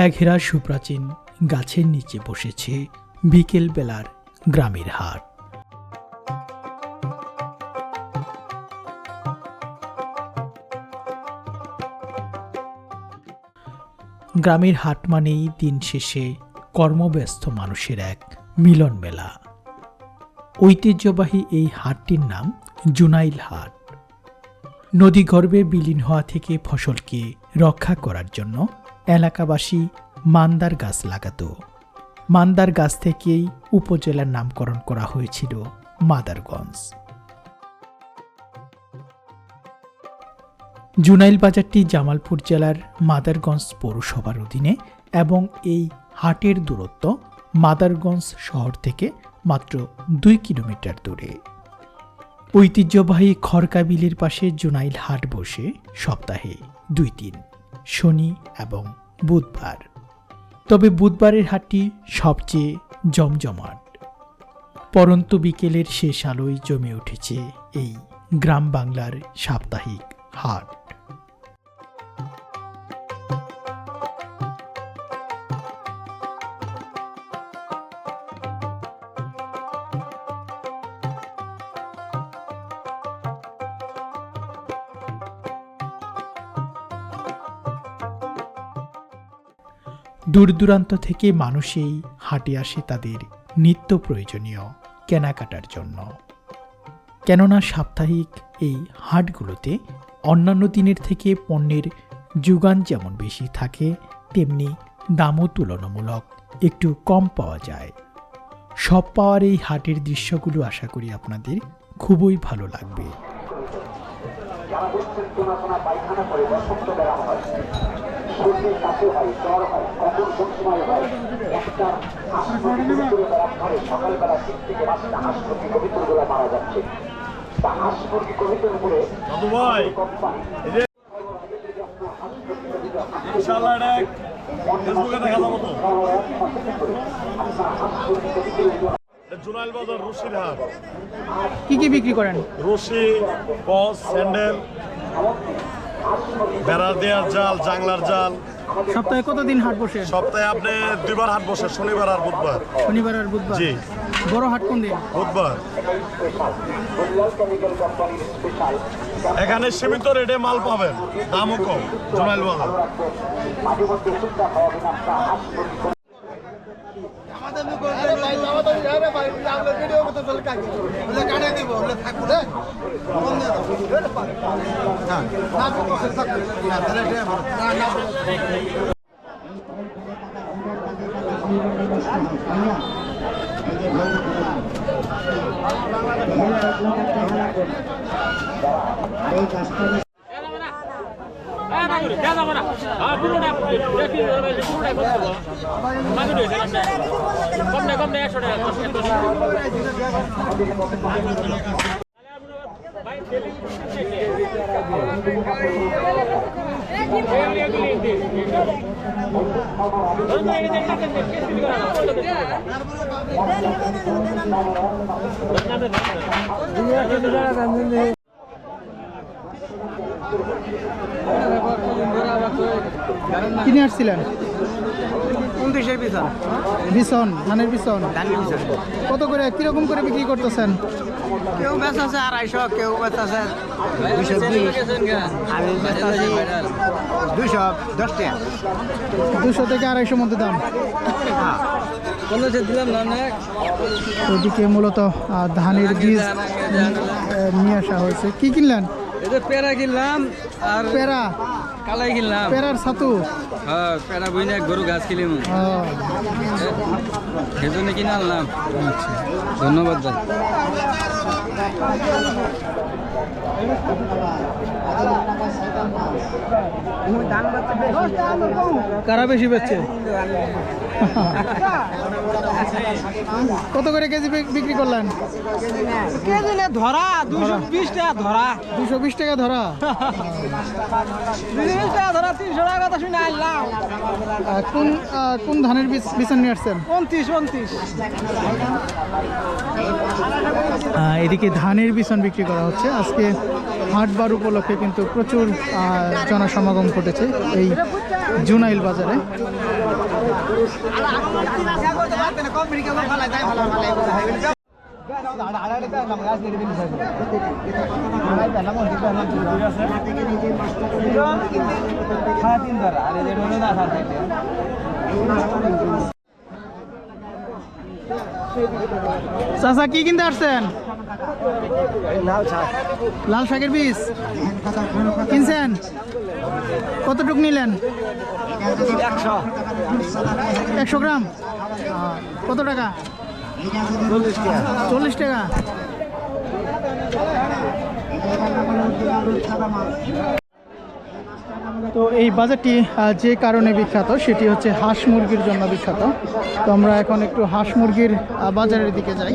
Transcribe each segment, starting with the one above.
ছায়া ঘেরা সুপ্রাচীন গাছের নিচে বসেছে বিকেল বেলার গ্রামের হাট। গ্রামের হাট মানেই দিন শেষে কর্মব্যস্ত মানুষের এক মিলন মেলা। ঐতিহ্যবাহী এই হাটটির নাম জুনাইল হাট। নদীগর্ভে বিলীন হওয়া থেকে ফসলকে রক্ষা করার জন্য এলাকাবাসী মান্দার গাছ লাগাতো। মান্দার গাছ থেকেই উপজেলার নামকরণ করা হয়েছিল মাদারগঞ্জ। জুনাইল বাজারটি জামালপুর জেলার মাদারগঞ্জ পৌরসভার অধীনে এবং এই হাটের দূরত্ব মাদারগঞ্জ শহর থেকে মাত্র দুই কিলোমিটার দূরে। ঐতিহ্যবাহী খড়কা বিলের পাশে জুনাইল হাট বসে সপ্তাহে দুই দিন। শনি এবং বুধবার। তবে বুধবারের হাটটি সবচেয়ে জমজমাট। পরন্তু বিকেলের শেষ আলোয় জমে উঠেছে এই গ্রাম বাংলার সাপ্তাহিক হাট। দূর দূরান্ত থেকে মানুষ এই হাটে আসে তাদের নিত্য প্রয়োজনীয় কেনাকাটার জন্য। কেননা সাপ্তাহিক এই হাটগুলোতে অন্যান্য দিনের থেকে পণ্যের যোগান যেমন বেশি থাকে, তেমনি দামও তুলনামূলক একটু কম পাওয়া যায়। সব পাওয়ার এই হাটের দৃশ্যগুলো আশা করি আপনাদের খুবই ভালো লাগবে। কাছে হয় জ্বর হয় কখন কোন সময় হয় সকালবেলা থেকে মারা যাচ্ছে তা কবিতর ফেসবুকে বাজার কি কি বিক্রি করেন? রশি বস স্যান্ডেল। বেড়া দেওয়ার জাল জাংলার জাল। সপ্তাহে কতদিন হাট বসে? সপ্তাহে আপনি দুইবার হাট বসে শনিবার আর বুধবার। শনিবার আর বুধবার? জি। বড় হাট কোন দিন? বুধবার। এখানে সীমিত রেটে মাল পাবেন। দামও কম জুনাইল বাজার মাঝে মধ্যে চিন্তা খাওয়াবে না একটা কিনে আসছিলেন? উনত্রিশের বিছন ধানের বিছন ধানের পিছন। কত করে কীরকম করে বিক্রি করতেছেন? কেউ বেচ আছে আড়াইশো কেউ বেচ আছে দুশো বিশ আমি বেচ দুশো দশ টাকা। দুশো থেকে আড়াইশো মধ্যে দাম। অনেক ওইদিকে মূলত ধানের বীজ নিয়ে আসা হয়েছে। কি কিনলেন? এটা পেড়া কিনলাম আর পেরা কালাই কিনলাম। পেরার ছাতু। হ্যাঁ পেড়া না গরু ঘাস ও, সেজন্য কিনে আনলাম। ধন্যবাদ দাদা কারা বেশি বেচছে? কত করে কেজি বিক্রি করলেন? কেজি ধরা দুশো বিশ টাকা ধরা। দুশো বিশ টাকা ধরা? দুশো বিশ টাকা ধরা তিনশো টাকা কথা শুনে আনলাম কোন কোন ধানের বিছন নিয়ে আসছেন? উনত্রিশ উনত্রিশ। এদিকে ধানের বিছন বিক্রি করা হচ্ছে। আজকে হাটবার উপলক্ষে কিন্তু প্রচুর জনসমাগম ঘটেছে এই জুনাইল বাজারে। চাচা কি কিনতে আসছেন? লাল শাকের বীজ। কিনছেন? কতটুক নিলেন? একশো গ্রাম। কত টাকা? চল্লিশ টাকা। তো এই বাজারটি যে কারণে বিখ্যাত, সেটি হচ্ছে হাঁস মুরগির জন্য বিখ্যাত। তো আমরা এখন একটু হাঁস মুরগির বাজারের দিকে যাই।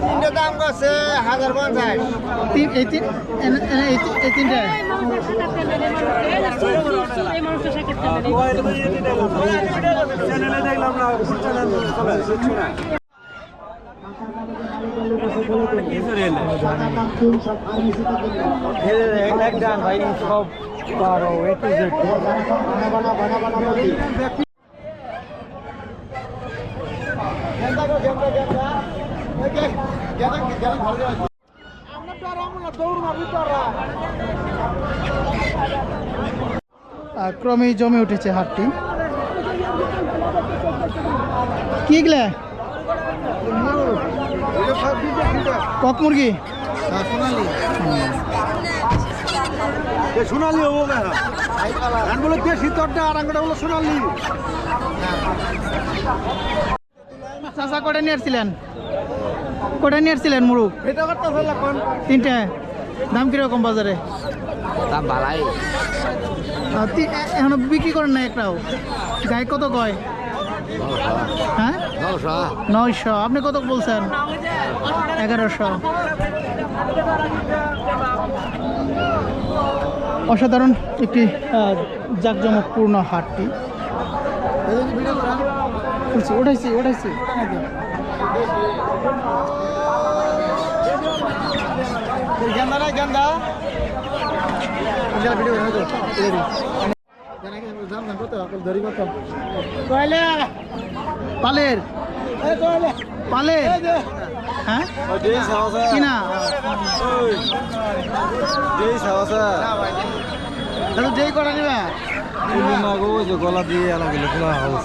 তিনটে দাম করছে হাজার পঞ্চাশ তিন এই তিন এই ভাই সব বারো এ টু জেড ক্রমেই জমে উঠেছে হাটটি কি এগুলা? কক মুরগি? সোনালি হব কেন গান বলে দেশি তোরটা আর আঙ্গটা বলো সোনালি চাচা কটা নিয়ে আসছিলেন? কটা নিয়ে এটা করতে কোন? তিনটে। দাম কীরকম বাজারে? দাম ভালাই এখনও বিক্রি করেন না একটাও গায়ে কত কয়? হ্যাঁ? নয়শো। আপনি কত বলছেন? এগারোশো। অসাধারণ একটি জাঁকজমকপূর্ণ হাটটি। উঠাইছি উঠাইছি। গেন্দা পালের। পালের। হ্যাঁ? কিনা যেই কটা নিবে? গলা দিয়ে আলাদা গেলে খোলা হাউস।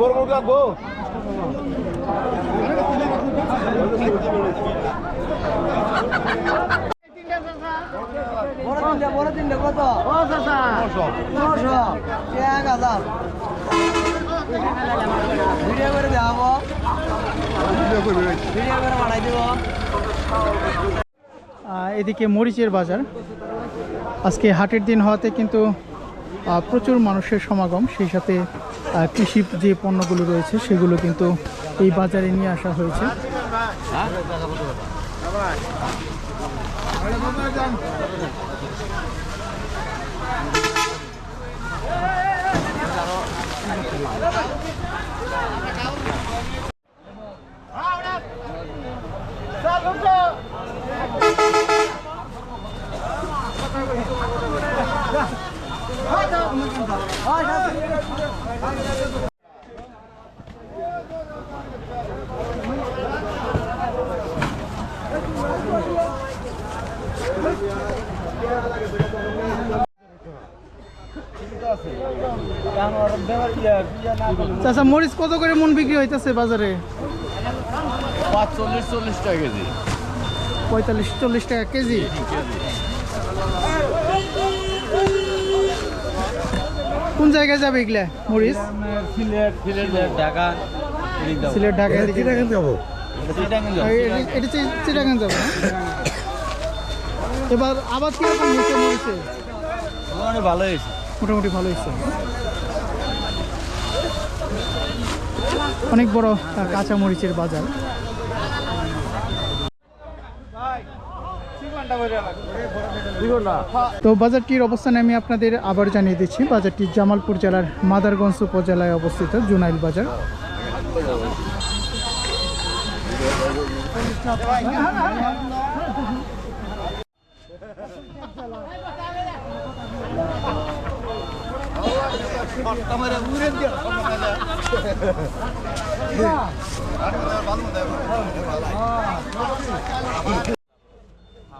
বড় রাখব বড় তিনটে বড় তিনটে কত? নশো এক হাজার। ভিডিও করে দেখাবো। ভিডিও করে বানাই দিব। এদিকে মরিচের বাজার। আজকে হাটের দিন হওয়াতে কিন্তু প্রচুর মানুষের সমাগম, সেই সাথে কৃষি যে পণ্যগুলো রয়েছে, সেগুলো কিন্তু এই বাজারে নিয়ে আসা হয়েছে। চাচা মরিচ কত করে মন বিক্রি হইতেছে বাজারে? পাঁচচল্লিশ চল্লিশ টাকা পঁয়তাল্লিশ চল্লিশ টাকা কেজি। কোন জায়গায় যাবে এগুলা মরিচ? সিলেট সিলেট ঢাকা। সিলেট ঢাকা যাব। এটা চিটাগাং যাবে না? এবার আবাদ কীরকম হয়েছে মরিচে ভালো হয়েছে মোটামুটি ভালো হয়েছে। অনেক বড় কাঁচা মরিচের বাজার। তো বাজারটির অবস্থানে আমি আপনাদের আবার জানিয়ে দিচ্ছি। বাজারটি জামালপুর জেলার মাদারগঞ্জ উপজেলায় অবস্থিত জুনাইল বাজার।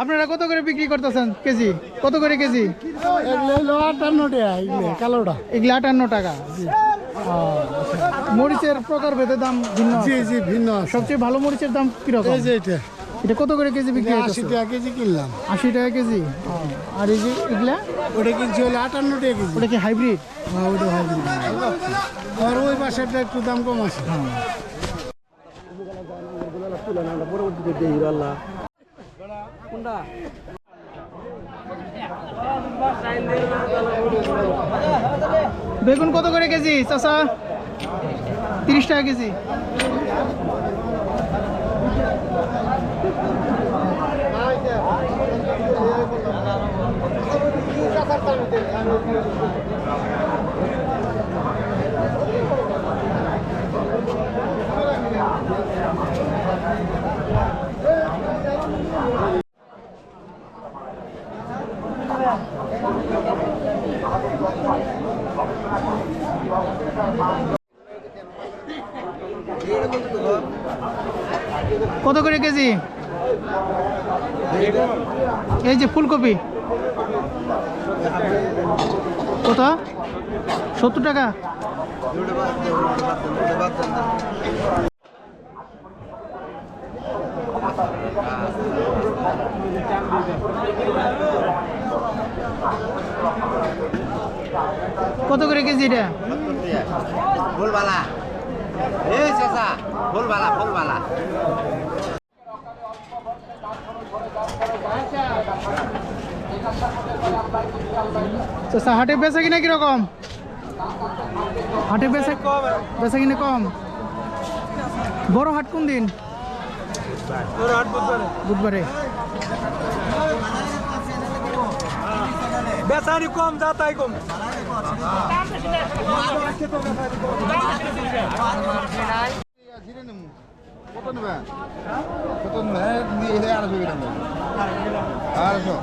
আপনারা কত করে বিক্রি করতেছেন কেজি? কত করে কেজি? আটান্ন টাকা কালোটা। এগুলো আটান্ন টাকা আচ্ছা। মরিচের প্রকার ভেদে দাম ভিন্ন জি জি ভিন্ন সবচেয়ে ভালো মরিচের দাম কীরকম? এই যে এটা। এটা কত করে কেজি বিক্রি আশি টাকা কেজি কিনলাম। আশি টাকা কেজি? আর এই যে এগুলা? ওটা কিনছি হলো আটান্ন টাকা কেজি। ওটা কি হাইব্রিড? হ্যাঁ ওটা হাইব্রিড। আর ওই পাশেরটা একটু দাম কম আছে। বেগুন কত করে কেজি চাচা? তিরিশ টাকা কেজি কত করে কেজি এই যে ফুলকপি কত সত্তর টাকা। কত করে কেজি এটা? ফুলবালা এই চাচা ফুলবালা ফুলবালা চাচা হাটে বেচা কিনা কীরকম? হাটে বেচা বেচা কিনা কম? বড় হাট কোন দিন বুধবারে। বেচারি কম যা তাই কম। কত নেবেন কত নেবেন নিয়ে আড়াইশো গ্রাম আড়াইশো।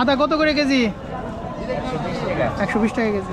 আদা কত করে কেজি? একশো বিশ টাকা কেজি।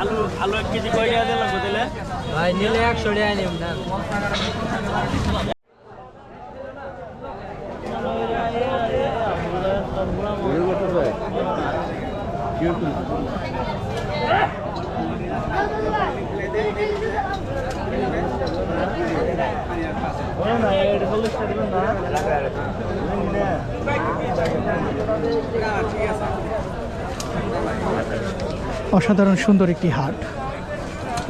আলু আলু এক কেজি কয় টাকা দিলাম দিলে ভাই নিলে একশো টাকা নিব না অসাধারণ সুন্দর একটি হাট।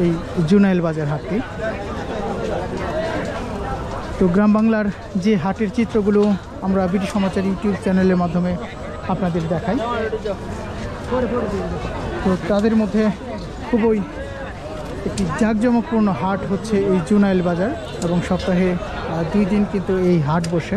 এই জুনাইল বাজার হাটটি। তো গ্রাম বাংলার যে হাটের চিত্রগুলো আমরা বিটি সমাচার ইউটিউব চ্যানেলের মাধ্যমে আপনাদের দেখাই। তো তাদের মধ্যে খুবই একটি জাঁকজমকপূর্ণ হাট হচ্ছে এই জুনাইল বাজার এবং সপ্তাহে দুই দিন কিন্তু এই হাট বসে।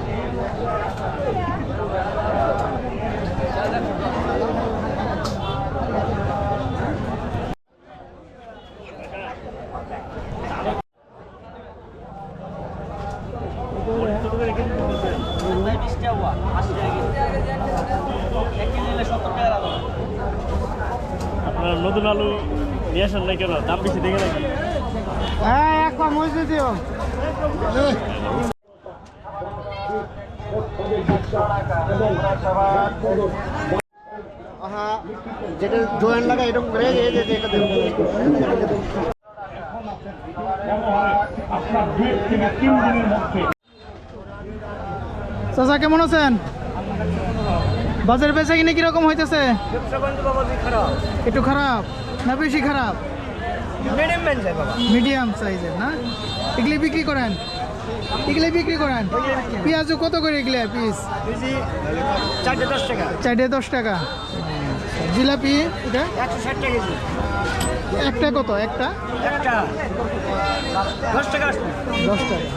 আপনার নতুন আলু নিয়ে আসেন না কেন? দাম বেশি দেখে নাকি হ্যাঁ এক দিও। যেটা জয়েন লাগা এরকম করে এই যে এটা চাচা কেমন আছেন? বাজার বেচা কিনে কীরকম হইতেছে? একটু খারাপ। না বেশি খারাপ? মিডিয়াম সাইজের না? এগুলি বিক্রি করেন? এগুলি বিক্রি করেন? পেঁয়াজও কত করে এগুলি পিস চারটে দশ টাকা। জিলাপি এটা? একটা কত? একটা? একটা। দশ টাকা দশ টাকা।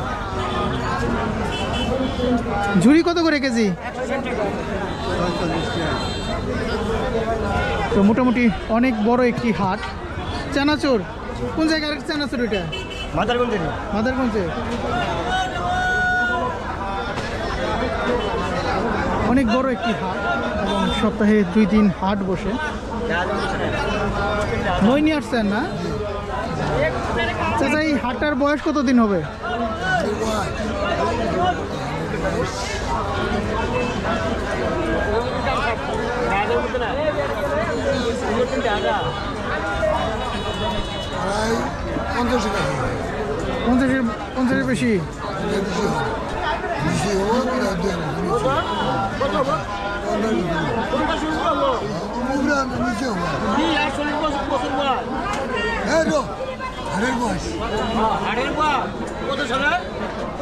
ঝুড়ি কত করে কেজি? তো মোটামুটি অনেক বড় একটি হাট। চানাচুর কোন জায়গার চানাচুর এটা? মাদারগঞ্জের মাদারগঞ্জে। অনেক বড় একটি হাট এবং সপ্তাহে দুই দিন হাট বসে। মই নিয়ে আসছেন না? চাচা এই হাটটার বয়স কতদিন হবে? পঞ্চাশের পঞ্চাশের বেশি কত সালে না পঞ্চাশ না পঞ্চাশ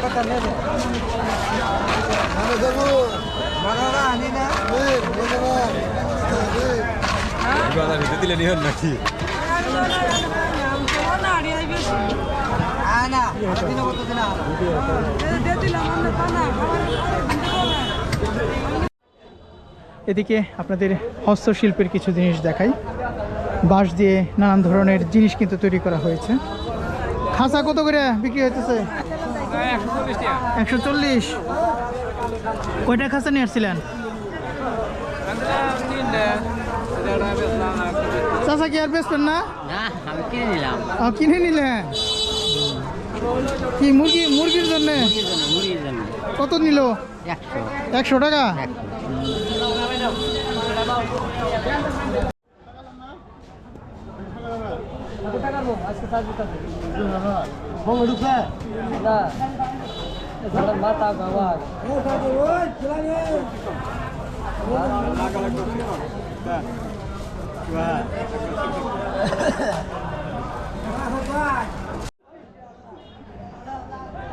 পঁয়তাল্লিশ পঁয়তাল্লিশ হব এদিকে আপনাদের হস্তশিল্পের কিছু জিনিস দেখাই। বাঁশ দিয়ে নানান ধরনের জিনিস কিন্তু তৈরি করা হয়েছে। খাঁচা কত করে বিক্রি হইতেছে? একশো চল্লিশ কয়টা খাঁচা নিয়ে আসছিলেন? চাচা কি আর বেচবেন না? না কিনে নিলেন কি মুরগি মুরগির জন্য? কত নিল? একশো। টাকা?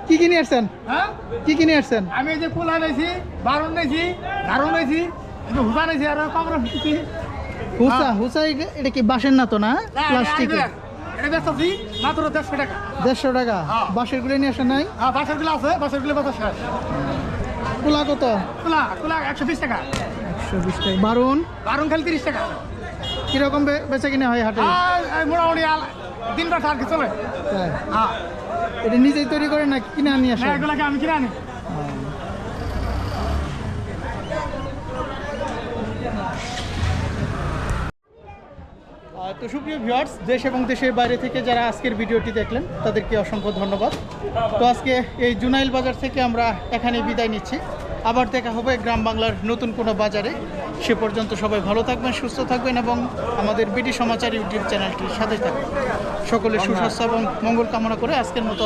কি কিনে আসছেন? হ্যাঁ? কি কিনে আসছেন? আমি এই যে পোলা নিয়েছি বারুন নিয়েছি ধারণ নিয়েছি একটু হুসা নিয়েছি আর কামড় নিয়েছি হুসা হুসা এটা- কি বাঁশের না? তো না প্লাস্টিক এটা বেচতেছি মাত্র দেড়শো টাকা। দেড়শো টাকা? হ্যাঁ। বাঁশেরগুলো নিয়ে আসেন নাই? হ্যাঁ বাসেরগুলো আছে বাসেরগুলো বাজার শেষ। কুলা কত? কুলা কুলা একশো বিশ টাকা। একশো বিশ টাকা। বারুন? বারুন খালি তিরিশ টাকা। কীরকম বেচা কিনা হয় হাটে? মোটামুটি আল- দিন রাত আর কি চলে? হ্যাঁ। এটা নিজেই তৈরি করে না কিনে নিয়ে না আসেন এগুলাকে আমি কিনে আনি। তো সুপ্রিয় ভিউয়ার্স দেশ এবং দেশের বাইরে থেকে যারা আজকের ভিডিওটি দেখলেন, তাদেরকে অসংখ্য ধন্যবাদ। তো আজকে এই জুনাইল বাজার থেকে আমরা এখানেই বিদায় নিচ্ছি। আবার দেখা হবে গ্রাম বাংলার নতুন কোনো বাজারে। সে পর্যন্ত সবাই ভালো থাকবেন, সুস্থ থাকবেন এবং আমাদের বিডি সমাচার ইউটিউব চ্যানেলটির সাথে থাকবেন। সকলের সুস্বাস্থ্য এবং মঙ্গল কামনা করে আজকের মতো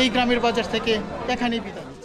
এই গ্রামের বাজার থেকে এখানেই বিদায়